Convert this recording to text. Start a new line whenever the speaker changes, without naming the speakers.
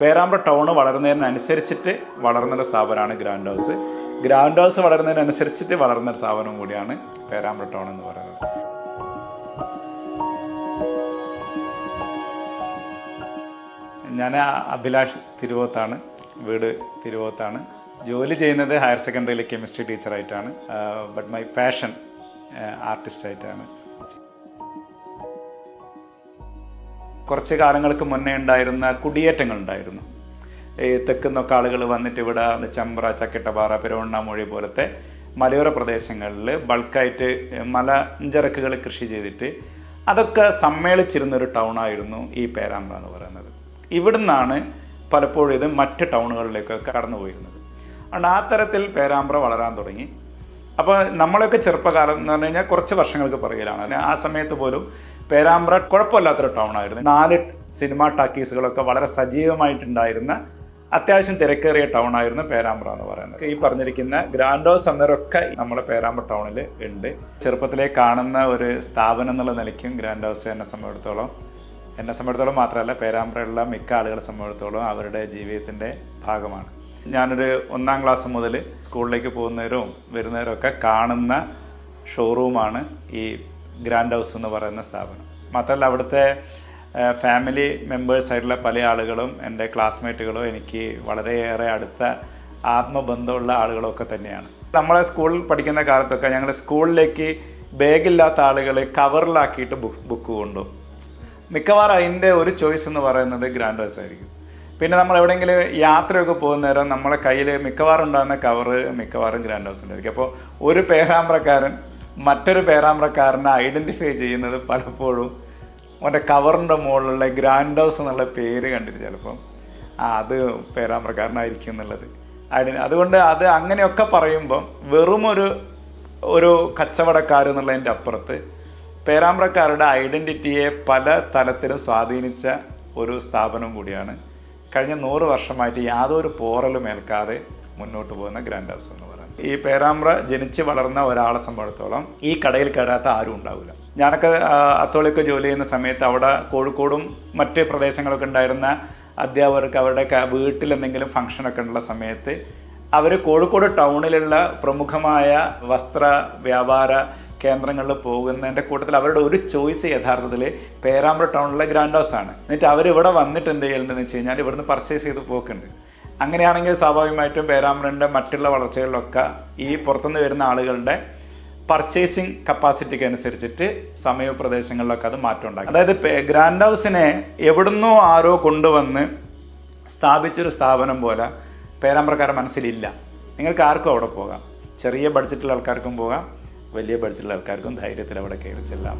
Perambra town വളരുന്നതിനനുസരിച്ചിട്ട് വളർന്നൊരു സ്ഥാപനമാണ് ഗ്രാൻഡ് ഹൗസ്. ഗ്രാൻഡ് ഹൗസ് വളരുന്നതിനനുസരിച്ചിട്ട് വളർന്ന ഒരു സ്ഥാപനം കൂടിയാണ് പേരാമ്പ്ര ടൗൺ എന്ന് പറയുന്നത്. ഞാൻ അഭിലാഷ് തിരുവോത്താണ് വീട് തിരുവോത്താണ്. ജോലി ചെയ്യുന്നത് ഹയർ സെക്കൻഡറിയിലെ കെമിസ്ട്രി ടീച്ചറായിട്ടാണ്. ബട്ട് മൈ പാഷൻ ആർട്ടിസ്റ്റായിട്ടാണ്. കുറച്ച് കാലങ്ങൾക്ക് മുന്നേ ഉണ്ടായിരുന്ന കുടിയേറ്റങ്ങൾ ഉണ്ടായിരുന്നു ഈ തെക്കുന്നൊക്കെ ആളുകൾ വന്നിട്ട് ഇവിടെ ചമ്പ്ര ചക്കിട്ടപാറ പെരുവണ്ണാമൊഴി പോലത്തെ മലയോര പ്രദേശങ്ങളിൽ ബൾക്കായിട്ട് മലഞ്ചരക്കുകൾ കൃഷി ചെയ്തിട്ട് അതൊക്കെ സമ്മേളിച്ചിരുന്നൊരു ടൗണായിരുന്നു ഈ പേരാമ്പ്ര എന്ന് പറയുന്നത്. ഇവിടുന്നാണ് പലപ്പോഴും ഇത് മറ്റ് ടൗണുകളിലേക്കൊക്കെ കടന്നു പോയിരുന്നത് അതുകൊണ്ട് ആ തരത്തിൽ പേരാമ്പ്ര വളരാൻ തുടങ്ങി. അപ്പോൾ നമ്മളൊക്കെ ചെറുപ്പകാലം എന്ന് പറഞ്ഞു കഴിഞ്ഞാൽ കുറച്ച് വർഷങ്ങൾക്ക് പുറകിലാണ്. ആ സമയത്ത് പോലും പേരാമ്പ്ര കുഴപ്പമില്ലാത്തൊരു ടൗൺ ആയിരുന്നു നാല് സിനിമാ ടാക്കീസുകളൊക്കെ വളരെ സജീവമായിട്ടുണ്ടായിരുന്ന അത്യാവശ്യം തിരക്കേറിയ ടൗൺ ആയിരുന്നു പേരാമ്പ്ര എന്ന് പറയുന്നത്. ഈ പറഞ്ഞിരിക്കുന്ന ഗ്രാൻഡ് ഹൗസ് അന്നേരമൊക്കെ നമ്മുടെ പേരാമ്പ്ര ടൗണിൽ ഉണ്ട്. ചെറുപ്പത്തിലേ കാണുന്ന ഒരു സ്ഥാപനം എന്നുള്ള നിലയ്ക്കും ഗ്രാൻഡ് ഹൗസ് എന്നെ സംബന്ധിച്ചിടത്തോളം എന്നെ സംബന്ധിച്ചിടത്തോളം മാത്രമല്ല പേരാമ്പ്രയുള്ള മിക്ക ആളുകളെ സംബന്ധിച്ചിടത്തോളം അവരുടെ ജീവിതത്തിന്റെ ഭാഗമാണ്. ഞാനൊരു ഒന്നാം ക്ലാസ് മുതൽ സ്കൂളിലേക്ക് പോകുന്നവരും വരുന്നവരും ഒക്കെ കാണുന്ന ഷോറൂമാണ് ഈ ഗ്രാൻഡ് ഹൗസ് എന്ന് പറയുന്ന സ്ഥാപനം. മാത്രമല്ല അവിടുത്തെ ഫാമിലി മെമ്പേഴ്സായിട്ടുള്ള പല ആളുകളും എന്റെ ക്ലാസ്മേറ്റുകളും എനിക്ക് വളരെയേറെ അടുത്ത ആത്മബന്ധമുള്ള ആളുകളൊക്കെ തന്നെയാണ്. നമ്മളെ സ്കൂളിൽ പഠിക്കുന്ന കാലത്തൊക്കെ ഞങ്ങൾ സ്കൂളിലേക്ക് ബാഗില്ലാത്ത ആളുകൾ കവറിലാക്കിയിട്ട് ബുക്ക് ബുക്ക് കൊണ്ടുപോകും മിക്കവാറും അതിന്റെ ഒരു ചോയ്സ് എന്ന് പറയുന്നത് ഗ്രാൻഡ് ഹൗസ് ആയിരിക്കും. പിന്നെ നമ്മൾ എവിടെയെങ്കിലും യാത്രയൊക്കെ പോകുന്ന നേരം നമ്മളെ കയ്യിൽ മിക്കവാറും ഉണ്ടാകുന്ന കവറ് മിക്കവാറും ഗ്രാൻഡ് ഹൗസിലായിരിക്കും. അപ്പോൾ ഒരു പേരാമ്പ്രക്കാരൻ മറ്റൊരു പേരാമ്പ്രക്കാരനെ ഐഡന്റിഫൈ ചെയ്യുന്നത് പലപ്പോഴും അവന്റെ കവറിന്റെ മുകളിലുള്ള ഗ്രാൻഡ് ഹൗസ് എന്നുള്ള പേര് കണ്ടിട്ട് ചിലപ്പം ആ അത് പേരാമ്പ്രക്കാരനായിരിക്കും എന്നുള്ളത്. ഐഡൻ അതുകൊണ്ട് അത് അങ്ങനെയൊക്കെ പറയുമ്പം വെറും ഒരു ഒരു കച്ചവടക്കാർ എന്നുള്ളതിന്റെ അപ്പുറത്ത് പേരാമ്പ്രക്കാരുടെ ഐഡന്റിറ്റിയെ പല തലത്തിലും സ്വാധീനിച്ച ഒരു സ്ഥാപനം കൂടിയാണ് കഴിഞ്ഞ നൂറ് വർഷമായിട്ട് യാതൊരു പോറലും ഏൽക്കാതെ മുന്നോട്ട് പോകുന്ന ഗ്രാൻഡ് ഹൗസ് എന്ന് പറയുന്നത് ഈ പേരാമ്പ്ര ജനിച്ച് വളർന്ന ഒരാളെ സംബന്ധിച്ചിടത്തോളം ഈ കടയിൽ കയറാത്ത ആരും ഉണ്ടാവില്ല. ഞാനൊക്കെ അത്തോളിയൊക്കെ ജോലി ചെയ്യുന്ന സമയത്ത് അവിടെ കോഴിക്കോടും മറ്റ് പ്രദേശങ്ങളൊക്കെ ഉണ്ടായിരുന്ന അധ്യാപകർക്ക് അവരുടെ വീട്ടിൽ എന്തെങ്കിലും ഫംഗ്ഷനൊക്കെ ഉള്ള സമയത്ത് അവർ കോഴിക്കോട് ടൗണിലുള്ള പ്രമുഖമായ വസ്ത്ര വ്യാപാര കേന്ദ്രങ്ങളിൽ പോകുന്നതിന്റെ കൂട്ടത്തിൽ അവരുടെ ഒരു ചോയ്സ് യഥാർത്ഥത്തിൽ പേരാമ്പ്ര ടൗണിലെ ഗ്രാൻഡ് ഹൗസ് ആണ് എന്നിട്ട് അവർ ഇവിടെ വന്നിട്ട് എന്ത് ചെയ്യലുണ്ടെന്ന് വെച്ച് കഴിഞ്ഞാൽ ഇവിടുന്ന് പർച്ചേസ് ചെയ്ത് പോക്കുണ്ട്. അങ്ങനെയാണെങ്കിൽ സ്വാഭാവികമായിട്ടും പേരാമ്പ്രന്റെ മറ്റുള്ള വളർച്ചകളിലൊക്കെ ഈ പുറത്തുനിന്ന് വരുന്ന ആളുകളുടെ പർച്ചേസിങ് കപ്പാസിറ്റിക്ക് അനുസരിച്ചിട്ട് സമയ പ്രദേശങ്ങളിലൊക്കെ അത് മാറ്റം ഉണ്ടാക്കി. അതായത് ഗ്രാൻഡ് ഹൗസിനെ എവിടുന്നോ ആരോ കൊണ്ടുവന്ന് സ്ഥാപിച്ചൊരു സ്ഥാപനം പോലെ പേരാമ്പ്രക്കാരുടെ മനസ്സിലില്ല. നിങ്ങൾക്ക് ആർക്കും അവിടെ പോകാം. ചെറിയ ബഡ്ജറ്റിലുള്ള ആൾക്കാർക്കും പോകാം. വലിയ ബഡ്ജറ്റിലുള്ള ആൾക്കാർക്കും ധൈര്യത്തിൽ അവിടെ കയറി ചെല്ലാം.